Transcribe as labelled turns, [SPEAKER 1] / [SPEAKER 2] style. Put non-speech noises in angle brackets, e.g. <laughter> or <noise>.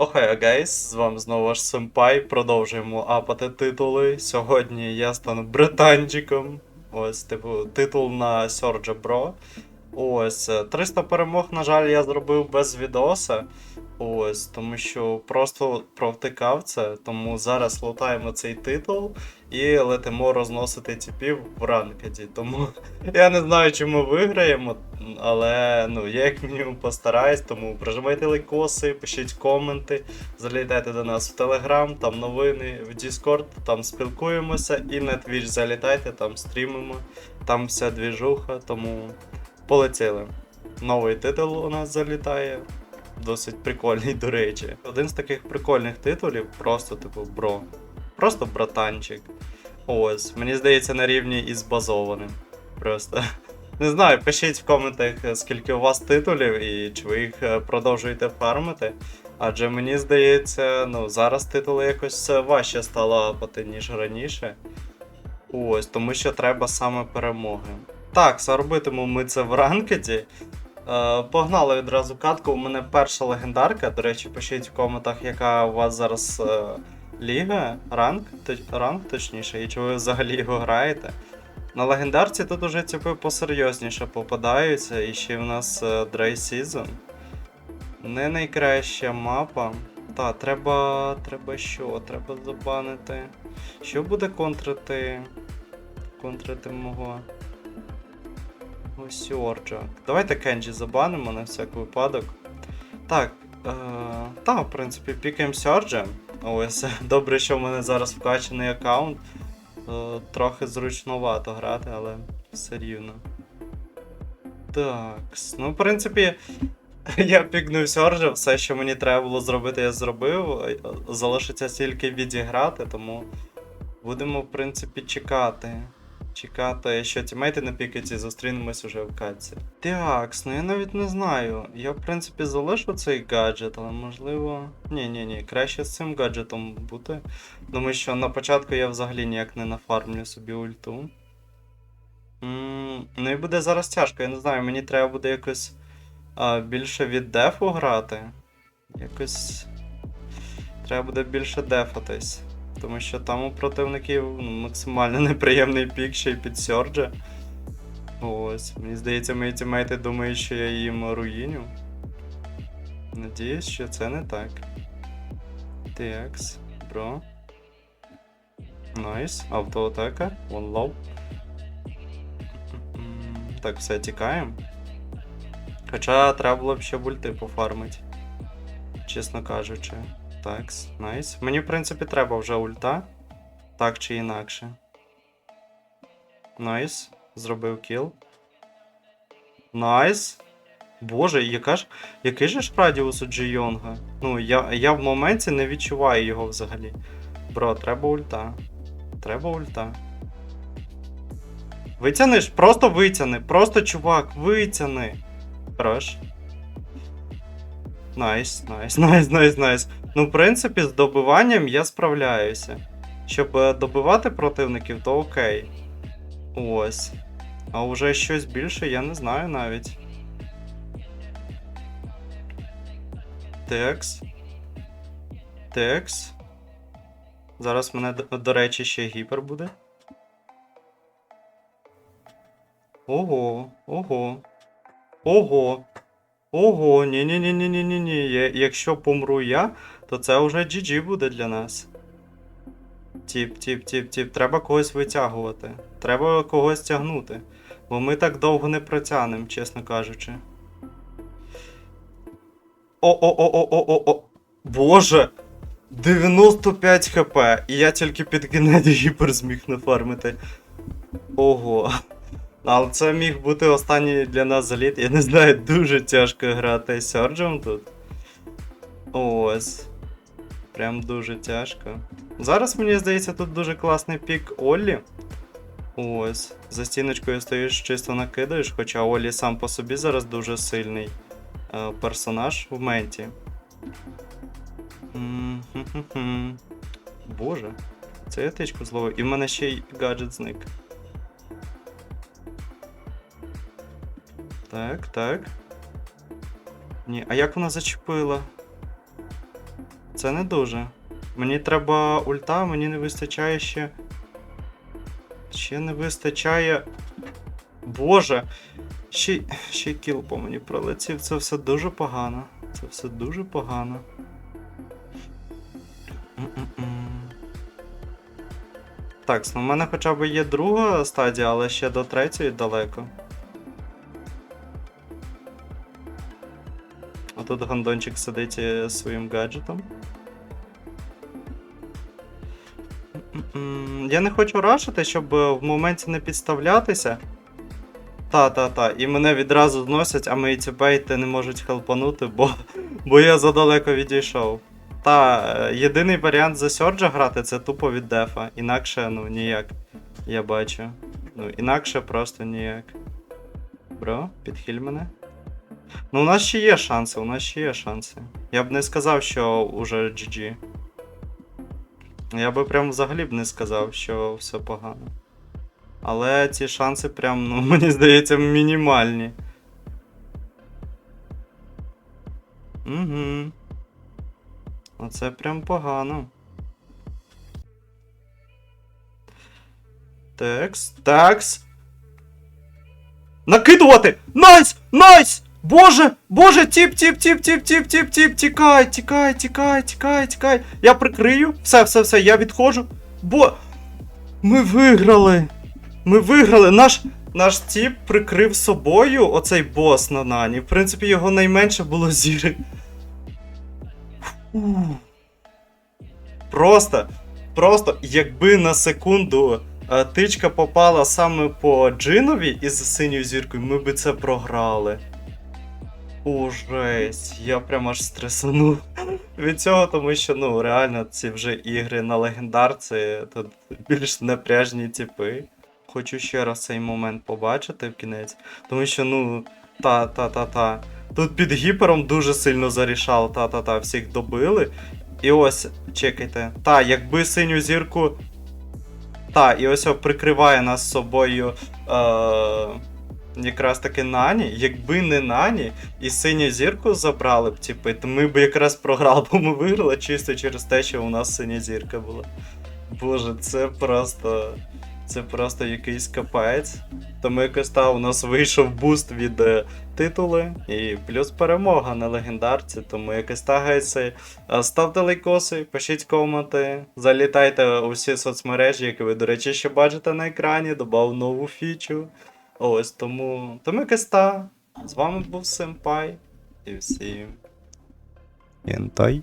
[SPEAKER 1] Охай, гайс, з вами знову ваш Семпай. Продовжуємо апати титули. Сьогодні я стану британчиком. Ось, типу, титул на Сьорджа Бро. Ось, е, 300 перемог, на жаль, я зробив без відоса. Ось, тому що просто провтикав це. Тому зараз лутаємо цей титул і летимо розносити типів в ранкеді. Тому <laughs> я не знаю, чи ми виграємо, але ну, я як мінімум постараюсь, тому прожимайте лайкоси, пишіть коменти, залітайте до нас в Телеграм, там новини, в Discord, там спілкуємося, і на Twitch залітайте, там стрімимо, там вся двіжуха, тому полетіли. Новий титул у нас залітає. Досить прикольний, до речі. Один з таких прикольних титулів, просто, типу, бро. Просто братанчик. Ось, мені здається, на рівні із базованим. Просто. <laughs> Не знаю, пишіть в коментах, скільки у вас титулів і чи ви їх е, продовжуєте фармити. Адже мені здається, ну, зараз титули якось е, важче стало ніж раніше. Ось, тому що треба саме перемоги. Так, заробитимемо ми це в ранкеті. Е, погнали відразу катку. У мене перша легендарка. До речі, пишіть в коментах, яка у вас зараз е, ліга, ранг, ранг точніше, і чи ви взагалі його граєте. На легендарці тут уже типи посерйозніше попадаються, і ще в нас Дрей Season. Не найкраща мапа. Та, треба. треба що? Треба забанити. Що буде контрити. Контрити мого. Ось Орджа. Давайте Кенджі забанимо на всяк випадок. Так. Е, та, в принципі, пікаємо Сьорджа. Ось, <laughs> добре, що в мене зараз вкачаний аккаунт. Е, трохи зручновато грати, але все рівно. Так. Ну, в принципі, <laughs> я пікнув Сьорджа, все, що мені треба було зробити, я зробив. Е, Залишиться тільки відіграти, тому будемо, в принципі, чекати. Чекати, що тімейти на пікеті зустрінемось уже в катці. Так, ну я навіть не знаю. Я, в принципі, залишу цей гаджет, але можливо. Ні, ні, ні, краще з цим гаджетом бути. Тому що на початку я взагалі ніяк не нафармлю собі ульту. м ну і буде зараз тяжко, я не знаю, мені треба буде якось а, більше від дефу грати. Якось. Треба буде більше дефатись. Тому що там у противників ну, максимально <laughs> неприємний пік ще й під Сьорджа. Ось, мені здається, мої тімейти думають, що я їм руїню. Надіюсь, що це не так. Текс, бро. Найс, автоатака, one low. Так, все, тікаємо. Хоча треба було б ще бульти пофармити. Чесно кажучи. Такс, найс. Мені, в принципі, треба вже ульта. Так чи інакше. Найс. Зробив кіл. Найс. Боже, яка ж, який же ж радіус у Джі Йонга? Ну, я, я в моменті не відчуваю його взагалі. Бро, треба ульта. Треба ульта. Витягнеш? Просто витягни. Просто чувак, витягни. Хорош. Найс, найс, <laughs> найс, найс, найс. Ну, в принципі, з добиванням я справляюся. Щоб е, добивати противників, то окей. Ось. А вже щось більше я не знаю навіть. Текс. Текс. Зараз мене, до речі, ще гіпер буде. Ого, ого. Ого. Ого, ні ні ні ні ні ні ні Якщо помру я, то це вже GG буде для нас. Тіп, тіп, тіп, тіп. Треба когось витягувати. Треба когось тягнути. Бо ми так довго не протягнемо, чесно кажучи. О-о-о-о-о-о-о. Боже! 95 хп. І я тільки під кінець гіпер зміг нафармити. Ого. Але це міг бути останній для нас заліт. Я не знаю, дуже тяжко грати Сьорджем тут. Ось. Прям дуже тяжко. Зараз мені здається, тут дуже класний пік Оллі. Ось. За стіночкою стоїш, чисто накидаєш, хоча Оллі сам по собі зараз дуже сильний е, персонаж в менті. М-хм-хм-хм. Боже, це я тичку зловив. І в мене ще й гаджет зник. Так, так. Ні, а як вона зачепила? Це не дуже. Мені треба ульта, мені не вистачає ще. Ще не вистачає. Боже! Ще, ще кіл по мені пролетів. Це все дуже погано. Це все дуже погано. М-м-м. Так, ну в мене хоча б є друга стадія, але ще до третьої далеко. Тут гандончик сидить своїм гаджетом. Я не хочу рашити, щоб е, в моменті не підставлятися. Та-та-та, і мене відразу зносять, а мої тіпейти не можуть хелпанути, бо, бо я задалеко відійшов. Та, е, єдиний варіант за Сьорджа грати це тупо від дефа. Інакше, ну, ніяк. Я бачу. Ну, інакше просто ніяк. Бро, підхиль мене. Ну, у нас ще є шанси, у нас ще є шанси. Я б не сказав, що уже GG. Я би прям взагалі б не сказав, що все погано. Але ці шанси прям, ну, <laughs> мені здається, мінімальні. Угу. Оце прям погано. Текс. Текс. Накидувати! Найс! Найс! Боже! Боже! Тіп, тіп, тіп, тіп, тіп, тіп, тіп, тікай, тікай, тікай, тікай, тікай. Я прикрию. Все, все, все, я відходжу. Бо. Ми виграли! Ми виграли! Наш. Наш тіп прикрив собою оцей бос на Нані. В принципі, його найменше було зіри. Фу. Просто, просто, якби на секунду е, тичка попала саме по Джинові із синьою зіркою, ми би це програли. О, жесть, я прям аж стресанув від цього, тому що ну реально ці вже ігри на легендарці, тут більш напряжні типи. Хочу ще раз цей момент побачити в кінець, тому що ну та-та-та-та. Тут під гіпером дуже сильно зарішав, та-та-та, всіх добили. І ось, чекайте. Та, якби синю зірку. Та, і ось прикриває нас собою. Е- якраз таки Нані. Якби не Нані і синю зірку забрали б, типу, то ми б якраз програли, бо ми виграли чисто через те, що у нас синя зірка була. Боже, це просто. Це просто якийсь капець. Тому якось та у нас вийшов буст від е, титули і плюс перемога на легендарці. Тому якось тагайся. Е, Ставте лайкоси, пишіть коменти, залітайте у всі соцмережі, які ви, до речі, ще бачите на екрані, додав нову фічу. Ось тому. Тому киста. З вами був Семпай. І всім. Єнтай.